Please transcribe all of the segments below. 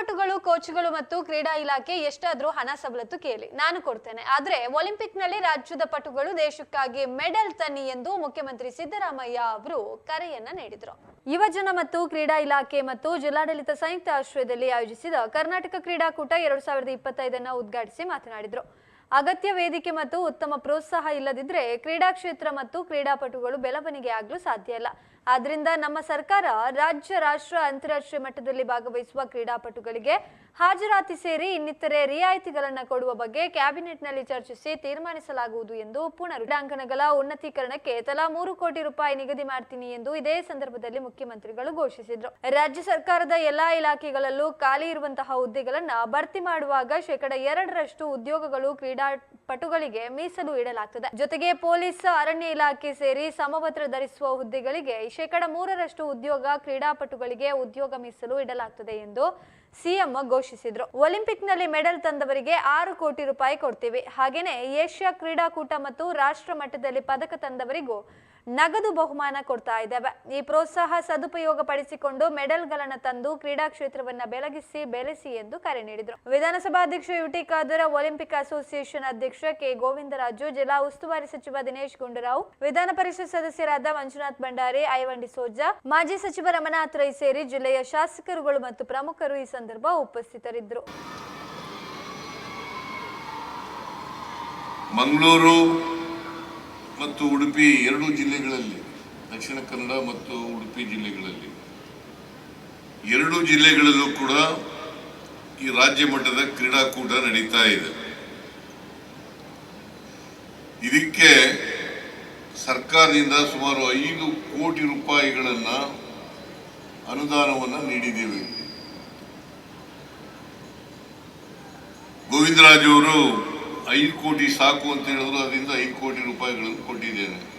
ಕ್ರೀಡಾಪಟುಗಳು ಕೋಚ್ಗಳು ಮತ್ತು ಕ್ರೀಡಾ ಇಲಾಖೆ ಎಷ್ಟಾದ್ರೂ ಹಣ ಸವಲತ್ತು ಕೇಳಿ. ನಾನು ಕೊಡ್ತೇನೆ. ಆದ್ರೆ ಒಲಿಂಪಿಕ್ನಲ್ಲಿ ರಾಜ್ಯದ ಪಟುಗಳು ದೇಶಕ್ಕಾಗಿ ಮೆಡಲ್ ತನ್ನಿ ಎಂದು ಮುಖ್ಯಮಂತ್ರಿ ಸಿದ್ದರಾಮಯ್ಯ ಅವರು ಕರೆಯನ್ನ ನೀಡಿದರು. ಯುವಜನ ಮತ್ತು ಕ್ರೀಡಾ ಇಲಾಖೆ ಮತ್ತು ಜಿಲ್ಲಾಡಳಿತ ಸಂಯುಕ್ತ ಆಶ್ರಯದಲ್ಲಿ ಆಯೋಜಿಸಿದ ಕರ್ನಾಟಕ ಕ್ರೀಡಾಕೂಟ ಎರಡ್ ಸಾವಿರದ ಇಪ್ಪತ್ತೈದನ್ನ ಉದ್ಘಾಟಿಸಿ ಮಾತನಾಡಿದರು. ಅಗತ್ಯ ವೇದಿಕೆ ಮತ್ತು ಉತ್ತಮ ಪ್ರೋತ್ಸಾಹ ಇಲ್ಲದಿದ್ರೆ ಕ್ರೀಡಾ ಕ್ಷೇತ್ರ ಮತ್ತು ಕ್ರೀಡಾಪಟುಗಳು ಬೆಳವಣಿಗೆ ಆಗಲು ಸಾಧ್ಯ ಇಲ್ಲ. ಆದ್ರಿಂದ ನಮ್ಮ ಸರ್ಕಾರ ರಾಜ್ಯ ರಾಷ್ಟ್ರ ಅಂತಾರಾಷ್ಟ್ರೀಯ ಮಟ್ಟದಲ್ಲಿ ಭಾಗವಹಿಸುವ ಕ್ರೀಡಾಪಟುಗಳಿಗೆ ಹಾಜರಾತಿ ಸೇರಿ ಇನ್ನಿತರೆ ರಿಯಾಯಿತಿಗಳನ್ನು ಕೊಡುವ ಬಗ್ಗೆ ಕ್ಯಾಬಿನೆಟ್ನಲ್ಲಿ ಚರ್ಚಿಸಿ ತೀರ್ಮಾನಿಸಲಾಗುವುದು ಎಂದು ಪುನರ್ ಕ್ರೀಡಾಂಗಣಗಳ ಉನ್ನತೀಕರಣಕ್ಕೆ ತಲಾ ಮೂರು ಕೋಟಿ ರೂಪಾಯಿ ನಿಗದಿ ಮಾಡ್ತೀನಿ ಎಂದು ಇದೇ ಸಂದರ್ಭದಲ್ಲಿ ಮುಖ್ಯಮಂತ್ರಿಗಳು ಘೋಷಿಸಿದರು. ರಾಜ್ಯ ಸರ್ಕಾರದ ಎಲ್ಲಾ ಇಲಾಖೆಗಳಲ್ಲೂ ಖಾಲಿ ಇರುವಂತಹ ಹುದ್ದೆಗಳನ್ನ ಭರ್ತಿ ಮಾಡುವಾಗ ಶೇಕಡ ಎರಡರಷ್ಟು ಉದ್ಯೋಗಗಳು ಕ್ರೀಡಾಪಟುಗಳಿಗೆ ಮೀಸಲು ಇಡಲಾಗುತ್ತದೆ ಜೊತೆಗೆ ಪೊಲೀಸ್ ಅರಣ್ಯ ಇಲಾಖೆ ಸೇರಿ ಸಮವಸ್ತ್ರ ಧರಿಸುವ ಹುದ್ದೆಗಳಿಗೆ ಶೇಕಡ ಮೂರರಷ್ಟು ಉದ್ಯೋಗ ಕ್ರೀಡಾಪಟುಗಳಿಗೆ ಉದ್ಯೋಗ ಮೀಸಲು ಇಡಲಾಗುತ್ತದೆ ಎಂದು ಸಿಎಂ ಘೋಷಿಸಿದ್ರು. ಒಲಿಂಪಿಕ್ನಲ್ಲಿ ಮೆಡಲ್ ತಂದವರಿಗೆ ಆರು ಕೋಟಿ ರೂಪಾಯಿ ಕೊಡ್ತೀವಿ. ಹಾಗೇನೆ ಏಷ್ಯಾ ಕ್ರೀಡಾಕೂಟ ಮತ್ತು ರಾಷ್ಟ್ರ ಮಟ್ಟದಲ್ಲಿ ಪದಕ ತಂದವರಿಗೂ ನಗದು ಬಹುಮಾನ ಕೊಡ್ತಾ ಇದ್ದಾವೆ. ಈ ಪ್ರೋತ್ಸಾಹ ಸದುಪಯೋಗ ಪಡಿಸಿಕೊಂಡು ಮೆಡಲ್ಗಳನ್ನು ತಂದು ಕ್ರೀಡಾ ಕ್ಷೇತ್ರವನ್ನ ಬೆಳಗಿಸಿ, ಬೆಳೆಸಿ ಎಂದು ಕರೆ ನೀಡಿದರು. ವಿಧಾನಸಭಾಧ್ಯಕ್ಷ ಯುಟಿ ಖಾದರ್, ಒಲಿಂಪಿಕ್ ಅಸೋಸಿಯೇಷನ್ ಅಧ್ಯಕ್ಷ ಕೆ ಗೋವಿಂದರಾಜು, ಜಿಲ್ಲಾ ಉಸ್ತುವಾರಿ ಸಚಿವ ದಿನೇಶ್ ಗುಂಡೂರಾವ್, ವಿಧಾನ ಪರಿಷತ್ ಸದಸ್ಯರಾದ ಮಂಜುನಾಥ್ ಭಂಡಾರಿ ಐವಂಡಿ ಸೋಜಾ, ಮಾಜಿ ಸಚಿವ ರಮನಾಥ್ ರೈ ಸೇರಿ ಜಿಲ್ಲೆಯ ಶಾಸಕರುಗಳು ಮತ್ತು ಪ್ರಮುಖರು ಈ ಸಂದರ್ಭ ಉಪಸ್ಥಿತರಿದ್ದರು. ಮಂಗಳೂರು ಮತ್ತು ಉಡುಪಿ ಎರಡೂ ಜಿಲ್ಲೆಗಳಲ್ಲಿ, ದಕ್ಷಿಣ ಕನ್ನಡ ಮತ್ತು ಉಡುಪಿ ಜಿಲ್ಲೆಗಳಲ್ಲಿ. ಎರಡೂ ಜಿಲ್ಲೆಗಳಲ್ಲೂ ಕೂಡ ಈ ರಾಜ್ಯ ಮಟ್ಟದ ಕ್ರೀಡಾಕೂಟ ನಡೀತಾ ಇದೆ. ಇದಕ್ಕೆ ಸರ್ಕಾರದಿಂದ ಸುಮಾರು ಐದು ಕೋಟಿ ರೂಪಾಯಿಗಳನ್ನ ಅನುದಾನವನ್ನು ನೀಡಿದ್ದೇವೆ. ಗೋವಿಂದರಾಜು ಅವರು ಐದು ಕೋಟಿ ಸಾಕು ಅಂತ ಹೇಳಿದ್ರು, ಅದರಿಂದ ಐದು ಕೋಟಿ ರೂಪಾಯಿಗಳನ್ನು ಕೊಟ್ಟಿದ್ದೇನೆ.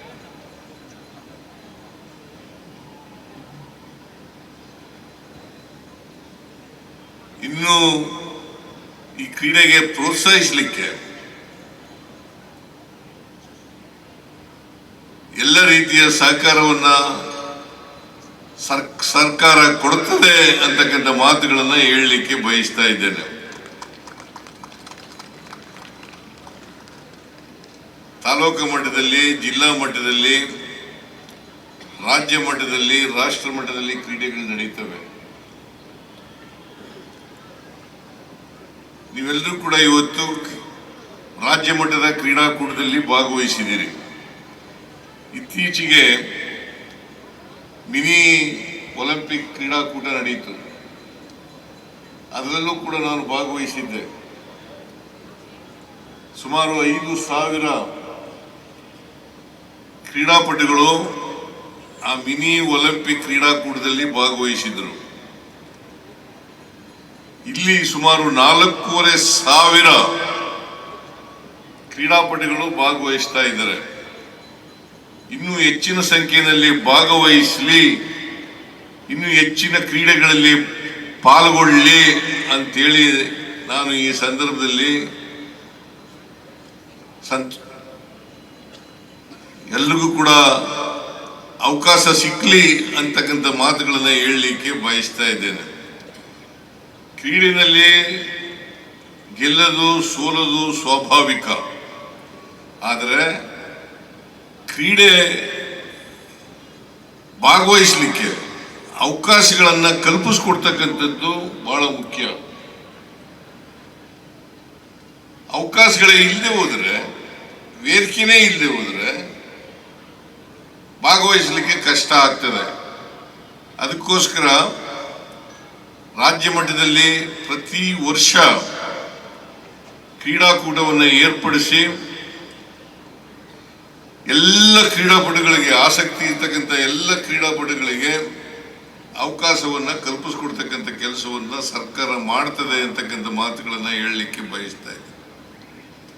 ಇನ್ನು ಈ ಕ್ರೀಡೆಗೆ ಪ್ರೋತ್ಸಾಹಿಸಲಿಕ್ಕೆ ಎಲ್ಲ ರೀತಿಯ ಸಹಕಾರವನ್ನ ಸರ್- ಸರ್ಕಾರ ಕೊಡುತ್ತದೆ ಅಂತಕ್ಕಂಥ ಮಾತುಗಳನ್ನು ಹೇಳಲಿಕ್ಕೆ ಬಯಸ್ತಾ ಇದ್ದೇನೆ. ತಾಲೂಕು ಮಟ್ಟದಲ್ಲಿ, ಜಿಲ್ಲಾ ಮಟ್ಟದಲ್ಲಿ, ರಾಜ್ಯ ಮಟ್ಟದಲ್ಲಿ, ರಾಷ್ಟ್ರ ಮಟ್ಟದಲ್ಲಿ ಕ್ರೀಡೆಗಳು ನಡೆಯುತ್ತವೆ ನೀವೆಲ್ಲರೂ ಕೂಡ ಇವತ್ತು ರಾಜ್ಯ ಮಟ್ಟದ ಕ್ರೀಡಾಕೂಟದಲ್ಲಿ ಭಾಗವಹಿಸಿದ್ದೀರಿ. ಇತ್ತೀಚೆಗೆ ಮಿನಿ ಒಲಿಂಪಿಕ್ ಕ್ರೀಡಾಕೂಟ ನಡೆಯಿತು ಅದರಲ್ಲೂ ಕೂಡ ನಾನು ಭಾಗವಹಿಸಿದ್ದೆ. ಸುಮಾರು ಐದು ಸಾವಿರ ಕ್ರೀಡಾಪಟುಗಳು ಆ ಮಿನಿ ಒಲಿಂಪಿಕ್ ಕ್ರೀಡಾಕೂಟದಲ್ಲಿ ಭಾಗವಹಿಸಿದರು ಇಲ್ಲಿ ಸುಮಾರು ನಾಲ್ಕೂವರೆ ಸಾವಿರ ಕ್ರೀಡಾಪಟುಗಳು ಭಾಗವಹಿಸ್ತಾ ಇದ್ದಾರೆ. ಇನ್ನೂ ಹೆಚ್ಚಿನ ಸಂಖ್ಯೆಯಲ್ಲಿ ಭಾಗವಹಿಸಲಿ, ಇನ್ನೂ ಹೆಚ್ಚಿನ ಕ್ರೀಡೆಗಳಲ್ಲಿ ಪಾಲ್ಗೊಳ್ಳಿ ಅಂತೇಳಿ ನಾನು ಈ ಸಂದರ್ಭದಲ್ಲಿ ಸಂತ ಎಲ್ರಿಗೂ ಕೂಡ ಅವಕಾಶ ಸಿಕ್ಕಲಿ ಅಂತಕ್ಕಂಥ ಮಾತುಗಳನ್ನ ಹೇಳಲಿಕ್ಕೆ ಬಯಸ್ತಾ ಇದ್ದೇನೆ. ಕ್ರೀಡೆಯಲ್ಲಿ ಗೆಲ್ಲದು, ಸೋಲದು ಸ್ವಾಭಾವಿಕ. ಆದರೆ ಕ್ರೀಡೆ ಭಾಗವಹಿಸಲಿಕ್ಕೆ ಅವಕಾಶಗಳನ್ನ ಕಲ್ಪಿಸ್ಕೊಡ್ತಕ್ಕಂಥದ್ದು ಬಹಳ ಮುಖ್ಯ. ಅವಕಾಶಗಳೇ ಇಲ್ಲದೆ ಹೋದ್ರೆ, ವೇದಿಕೆನೇ ಇಲ್ಲದೆ ಹೋದ್ರೆ ಭಾಗವಹಿಸಲಿಕ್ಕೆ ಕಷ್ಟ ಆಗ್ತದೆ. ಅದಕ್ಕೋಸ್ಕರ ರಾಜ್ಯ ಮಟ್ಟದಲ್ಲಿ ಪ್ರತಿ ವರ್ಷ ಕ್ರೀಡಾಕೂಟವನ್ನು ಏರ್ಪಡಿಸಿ ಎಲ್ಲ ಕ್ರೀಡಾಪಟುಗಳಿಗೆ ಆಸಕ್ತಿ ಇರ್ತಕ್ಕಂಥ ಎಲ್ಲ ಕ್ರೀಡಾಪಟುಗಳಿಗೆ ಅವಕಾಶವನ್ನ ಕಲ್ಪಿಸ್ಕೊಡ್ತಕ್ಕಂಥ ಕೆಲಸವನ್ನ ಸರ್ಕಾರ ಮಾಡ್ತದೆ ಅಂತಕ್ಕಂಥ ಮಾತುಗಳನ್ನು ಹೇಳಲಿಕ್ಕೆ ಬಯಸ್ತಾ